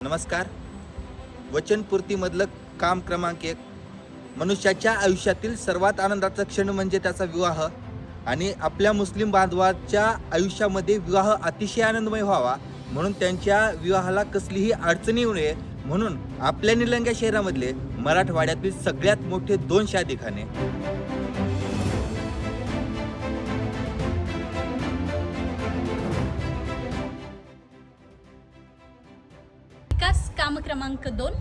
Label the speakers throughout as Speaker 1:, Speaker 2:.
Speaker 1: नमस्कार. वचनपूर्तीमधलं काम क्रमांक एक. मनुष्याच्या आयुष्यातील सर्वात आनंदाचा क्षण म्हणजे त्याचा विवाह आणि आपल्या मुस्लिम बांधवाच्या आयुष्यामध्ये विवाह अतिशय आनंदमय व्हावा म्हणून त्यांच्या विवाहाला कसलीही अडचणी येऊ नये म्हणून आपल्या निलंग्या शहरामधले मराठवाड्यातील सगळ्यात मोठे दोन शादीखाने
Speaker 2: क्रमांक दोन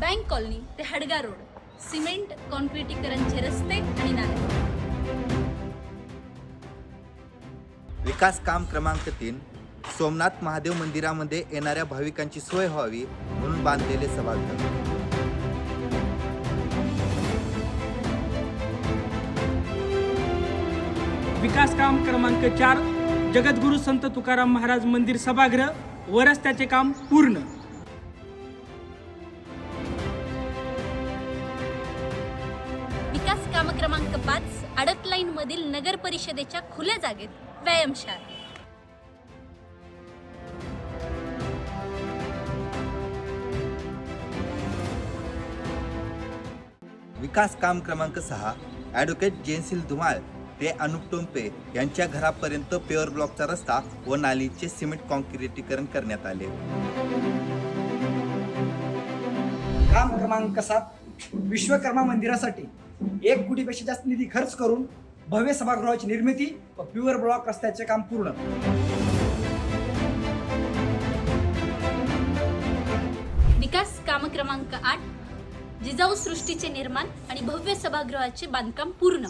Speaker 2: बँक कॉलनी ते हडगा रोड सिमेंट कॉन्क्रिटीकरणचे रस्ते आणि नाले.
Speaker 1: विकास काम क्रमांक तीन सोमनाथ महादेव मंदिरामध्ये येणाऱ्या भाविकांची सोय व्हावी म्हणून बांधलेले सभागृह.
Speaker 3: विकास काम क्रमांक चार जगद्गुरु संत तुकाराम महाराज मंदिर सभागृह व रस्त्याचे काम पूर्ण.
Speaker 2: नगर परिषदेच्या खुल्या जागेत व्यायामशाळा.
Speaker 1: विकास काम क्रमांक सहा ॲडव्होकेट जयसिल धुमाळ ते अनुप टोंपे यांच्या घरापर्यंत पेअर ब्लॉकचा रस्ता व नालीचे सिमेंट कॉन्क्रिटीकरण करण्यात आले.
Speaker 4: काम क्रमांक सात विश्वकर्मा मंदिरासाठी एक कोटीपेक्षा जास्त निधी खर्च करून भव्य सभागृहाची निर्मिती व प्युअर ब्लॉक रस्त्याचे काम पूर्ण.
Speaker 2: विकास काम क्रमांक आठ जिजाऊ सृष्टीचे निर्माण आणि भव्य सभागृहाचे बांधकाम पूर्ण.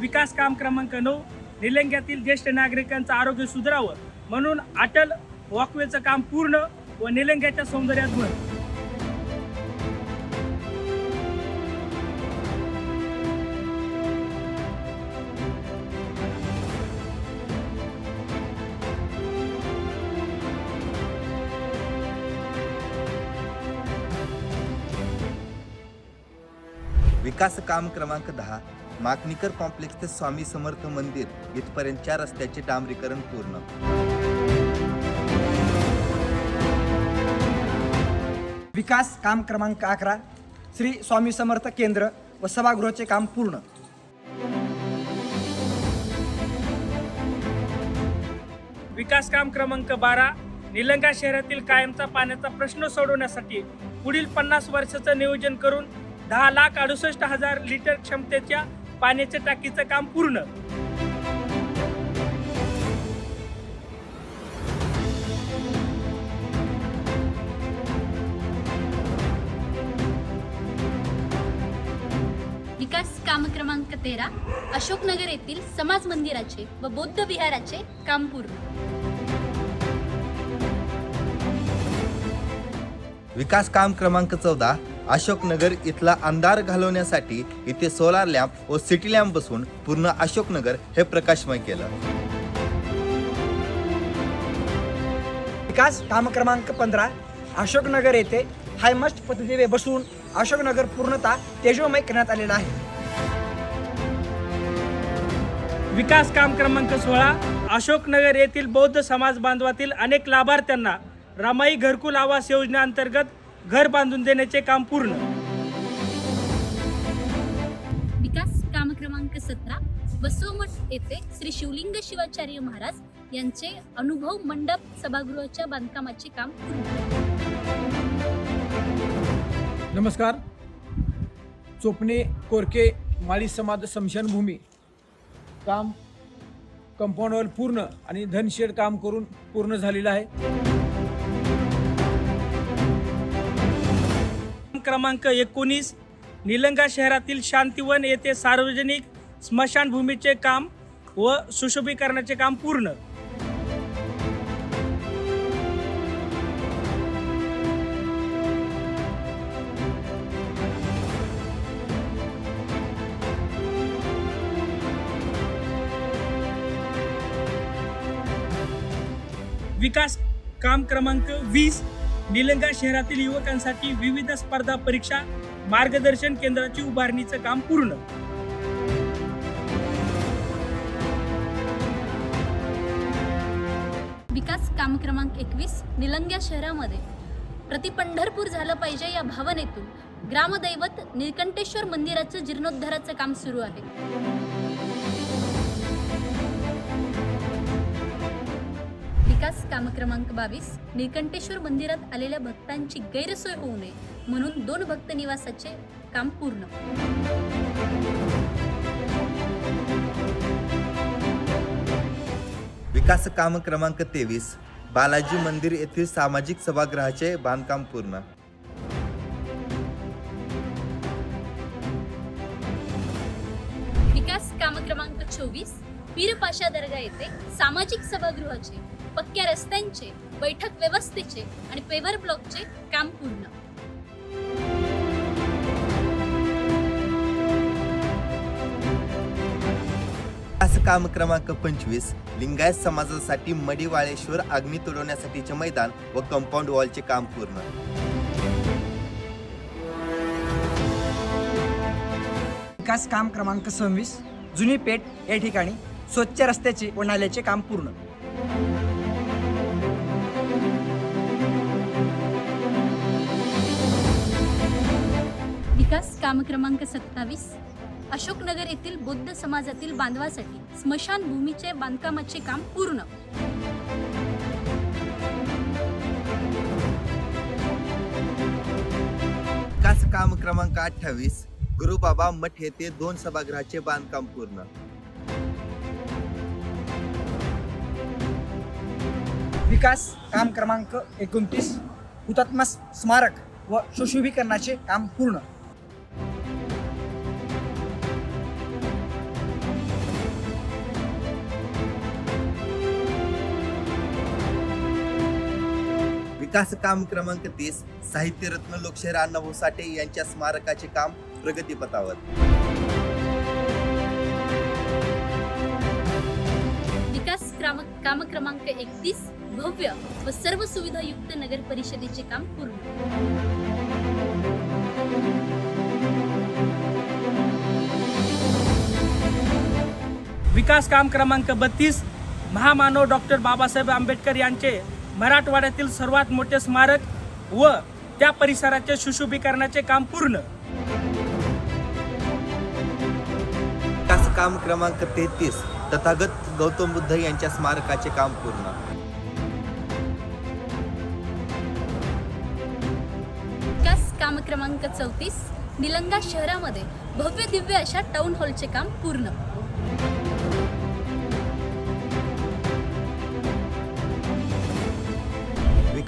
Speaker 3: विकास काम क्रमांक नऊ निलंग्यातील ज्येष्ठ नागरिकांचं आरोग्य सुधारावं म्हणून अटल वॉकवेचं काम पूर्ण व निलंग्याच्या सौंदर्यात भर.
Speaker 1: विकास काम क्रमांक दहा माकणीकर कॉम्प्लेक्स ते स्वामी समर्थ मंदिर इथपर्यंतच्या रस्त्याचे डांबरीकरण पूर्ण.
Speaker 4: विकास काम क्रमांक अकरा श्री स्वामी समर्थ केंद्र व सभागृहाचे काम पूर्ण.
Speaker 3: विकास काम क्रमांक बारा निलंगा शहरातील कायमचा पाण्याचा प्रश्न सोडवण्यासाठी पुढील पन्नास वर्षाचं नियोजन करून दहा लाख अडुसष्ट हजार लिटर क्षमतेच्या पाण्याच्या टाकीचं काम पूर्ण.
Speaker 2: क्रमांक तेरा अशोकनगर येथील समाज मंदिराचे व बौद्ध विहाराचे काम पूर्ण.
Speaker 1: विकास काम क्रमांक चौदा अशोकनगर इथला अंधार घालवण्यासाठी इथे सोलार लॅम्प व सिटी लॅम्प बसून पूर्ण अशोकनगर हे प्रकाशमय केलं.
Speaker 4: विकास काम क्रमांक पंधरा अशोकनगर येथे हायमस्ट पद्धतीने बसून अशोकनगर पूर्णतः तेजोमय करण्यात आलेला आहे.
Speaker 3: विकास काम क्रमांक सोळा अशोकनगर येथील बौद्ध समाज बांधवातील अनेक लाभार्थ्यांना रमाई घरकुल आवास योजनेअंतर्गत घर बांधून देण्याचे काम पूर्ण.
Speaker 2: विकास काम क्रमांक सतरा बसवमठ येथे श्री शिवलिंग शिवाचार्य महाराज यांचे अनुभव मंडप सभागृहाच्या बांधकामाचे काम पूर्ण.
Speaker 5: नमस्कार. चोपणे कोरके माळी समाज स्मशानभूमी. काम कंपाऊंडवर पूर्ण आणि धनशेड काम करून पूर्ण झालेलं आहे.
Speaker 3: क्रमांक एकोणीस निलंगा शहरातील शांतिवन येथे सार्वजनिक स्मशानभूमीचे काम व सुशोभीकरणाचे काम पूर्ण. विकास काम क्रमांक वीस निलंगा शहरातील युवकांसाठी विविध स्पर्धा परीक्षा मार्गदर्शन केंद्राची उभारणीचं काम पूर्ण.
Speaker 2: विकास काम क्रमांक एकवीस निलंग्या शहरामध्ये. प्रति पंढरपूर झालं पाहिजे या भावनेतून ग्रामदैवत निळकंठेश्वर मंदिराचं जीर्णोद्धाराचं काम सुरू आहे. विकास काम क्रमांक बावीस निळकंठेश्वर मंदिरात आलेल्या भक्तांची गैरसोय होऊ नये म्हणून दोन भक्त निवासाचे काम पूर्ण.
Speaker 1: विकास काम क्रमांक तेवीस बालाजी मंदिर येथील सामाजिक सभागृहाचे बांधकाम पूर्ण.
Speaker 2: विकास काम क्रमांक चोवीस पीरपाशा दर्गा येथे सामाजिक सभागृहाचे पक्क्या रस्त्यांचे बैठक व्यवस्थेचे आणि पेवर ब्लॉकचे काम पूर्ण.
Speaker 1: विकास काम क्रमांक पंचवीस लिंगायत समाजासाठी मडीवाळेश्वर आग्नी तुडवण्यासाठीचे मैदान व कंपाऊंड वॉलचे काम पूर्ण.
Speaker 4: विकास काम क्रमांक सव्वीस जुनी पेठ या ठिकाणी स्वच्छ रस्त्याचे व नाल्याचे काम पूर्ण.
Speaker 2: विकास काम क्रमांक सत्तावीस. अशोकनगर येथील बौद्ध समाजातील बांधवासाठी स्मशानभूमीचे बांधकामाचे काम पूर्ण.
Speaker 1: विकास काम क्रमांक अठ्ठावीस गुरुबाबा मठ येथे दोन सभागृहाचे बांधकाम पूर्ण.
Speaker 4: विकास काम क्रमांक एकोणतीस हुतात्मा स्मारक व सुशोभीकरणाचे काम पूर्ण.
Speaker 1: विकास काम क्रमांक तीस साहित्यरत्न लोकशाहीर अण्णाभाऊ साठे यांच्या स्मारकाचे काम प्रगतीपथावर
Speaker 2: विकास क्राम काम क्रमांक एकतीस भव्य व सर्व सुविधायुक्त नगर परिषदेचे काम पूर्ण.
Speaker 3: विकास काम क्रमांक बत्तीस महामानव डॉक्टर बाबासाहेब आंबेडकर यांचे मराठवाड्यातील सर्वात मोठे स्मारक व त्या परिसराचे सुशोभीकरणाचे काम पूर्ण.
Speaker 1: काम क्रमांक तेहतीस तथागत गौतम बुद्ध यांच्या स्मारकाचे काम पूर्ण.
Speaker 2: विकास काम क्रमांक चौतीस निलंगा शहरामध्ये भव्य दिव्य अशा टाउन हॉलचे काम पूर्ण.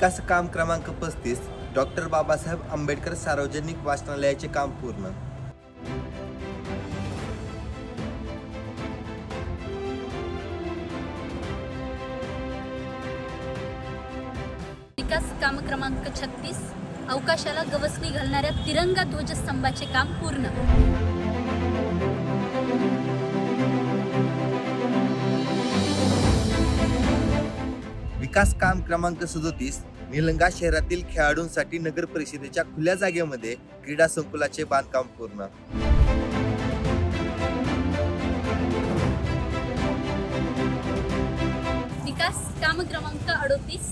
Speaker 1: विकास काम क्रमांक पस्तीस डॉक्टर बाबासाहेब आंबेडकर सार्वजनिक वाचनालयाचे काम पूर्ण.
Speaker 2: विकास काम क्रमांक छत्तीस अवकाशाला गवसणी घालणाऱ्या तिरंगा ध्वजस्तंभाचे काम पूर्ण.
Speaker 1: विकास काम क्रमांक सदोतीस निलंगा शहरातील खेळाडूंसाठी नगर परिषदेच्या खुल्या जागेमध्ये क्रीडा संकुलाचे बांधकाम पूर्ण.
Speaker 2: विकास काम क्रमांक अडोतीस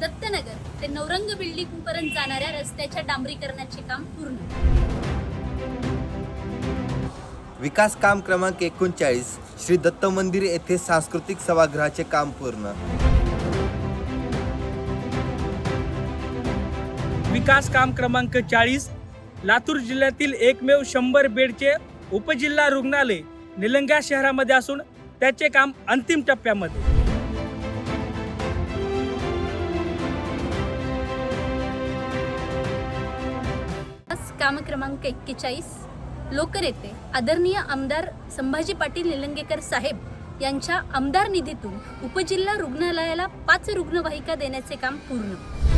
Speaker 2: दत्तनगर ते नवरंग बिल्डिंग पर्यंत जाणाऱ्या रस्त्याच्या डांबरीकरणाचे काम पूर्ण.
Speaker 1: विकास काम क्रमांक एकोणचाळीस श्री दत्त मंदिर येथे सांस्कृतिक सभागृहाचे काम पूर्ण.
Speaker 3: विकास काम क्रमांक चाळीस लातूर जिल्ह्यातील एकमेव शंभर बेडचे उपजिल्हा रुग्णालय निलंगा शहरामध्ये असून त्याचे काम अंतिम टप्प्यामध्ये.
Speaker 2: काम क्रमांक एक्केचाळीस लोकर येथे आदरणीय आमदार संभाजी पाटील निलंगेकर साहेब यांच्या आमदार निधीतून उपजिल्हा रुग्णालयाला पाच रुग्णवाहिका देण्याचे काम पूर्ण.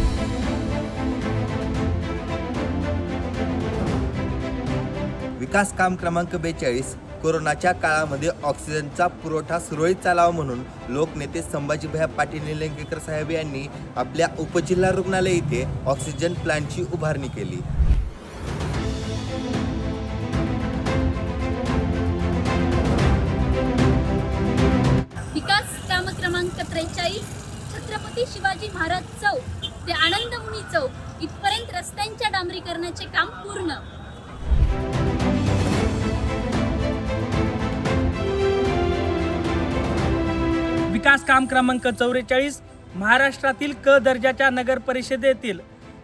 Speaker 1: विकास काम क्रमांक बेचाळीस कोरोनाच्या काळामध्ये ऑक्सिजनचा पुरवठा सुरळीत चालावा म्हणून लोकनेते संभाजीभाई पाटील निलंगेकर साहेब यांनी आपल्या उपजिल्हा रुग्णालय इथे ऑक्सिजन प्लांटची उभारणी केली.
Speaker 2: विकास काम क्रमांक त्रेचाळीस छत्रपती शिवाजी महाराज चौक ते आनंदमुनी चौक. इथपर्यंत रस्त्यांच्या डांबरीकरणाचे काम पूर्ण.
Speaker 3: विकास काम क्रमांक चौवेचाळीस महाराष्ट्रातील क दर्जाच्या नगर परिषदेतील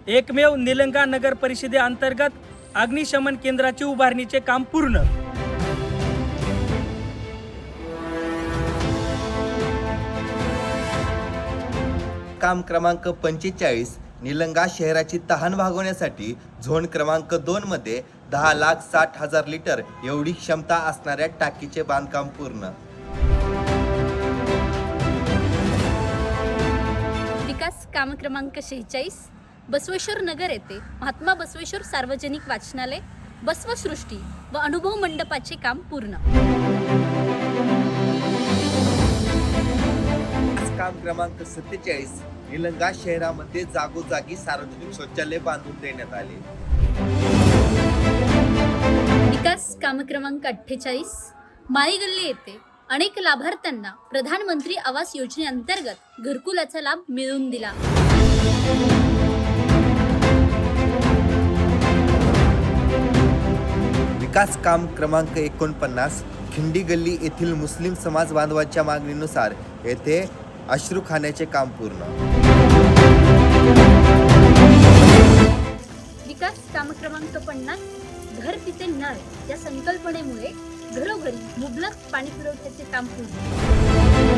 Speaker 3: एकमेव निलंगा नगर परिषदेअंतर्गत अग्निशमन केंद्राची उभारणीचे काम पूर्ण.
Speaker 1: काम क्रमांक पंचेचाळीस निलंगा शहराची तहान भागवण्यासाठी झोन क्रमांक दोन मध्ये दहा लाख साठ हजार लिटर एवढी क्षमता असणाऱ्या टाकीचे बांधकाम पूर्ण.
Speaker 2: काम क्रमांक शेहेचाळीस. बसवेश्वर नगर येथे महात्मा बसवेश्वर सार्वजनिक वाचनालय बसवसृष्टी व अनुभव मंडपाचे काम पूर्ण.
Speaker 1: काम क्रमांक सत्तेचाळीस निलंगा शहरामध्ये जागोजागी सार्वजनिक शौचालय बांधून देण्यात आले.
Speaker 2: विकास काम क्रमांक अठ्ठेचाळीस माळीगल्ली येथे अनेक लाभार्थ्यांना प्रधानमंत्री आवास योजनेअंतर्गत घरकुलाचा लाभ मिळवून दिला.
Speaker 1: विकास काम क्रमांक एकोणपन्नास खिंडी गल्ली येथील मुस्लिम समाज बांधवांच्या मागणीनुसार येथे अश्रू खाण्याचे काम पूर्ण.
Speaker 2: विकास काम क्रमांक पन्नास घर तिथे नळ या संकल्पनेमुळे घरोघरी मुबलक पाणी पुरवठ्याचे काम पूर्ण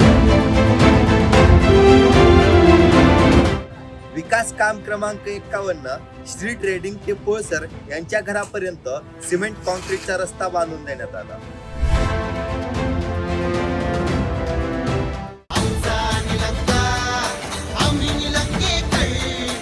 Speaker 1: विकास काम क्रमांक एक्कावन्न श्री ट्रेडिंग ते पोळसर यांच्या घरापर्यंत सिमेंट कॉन्क्रीटचा रस्ता बांधून देण्यात आला.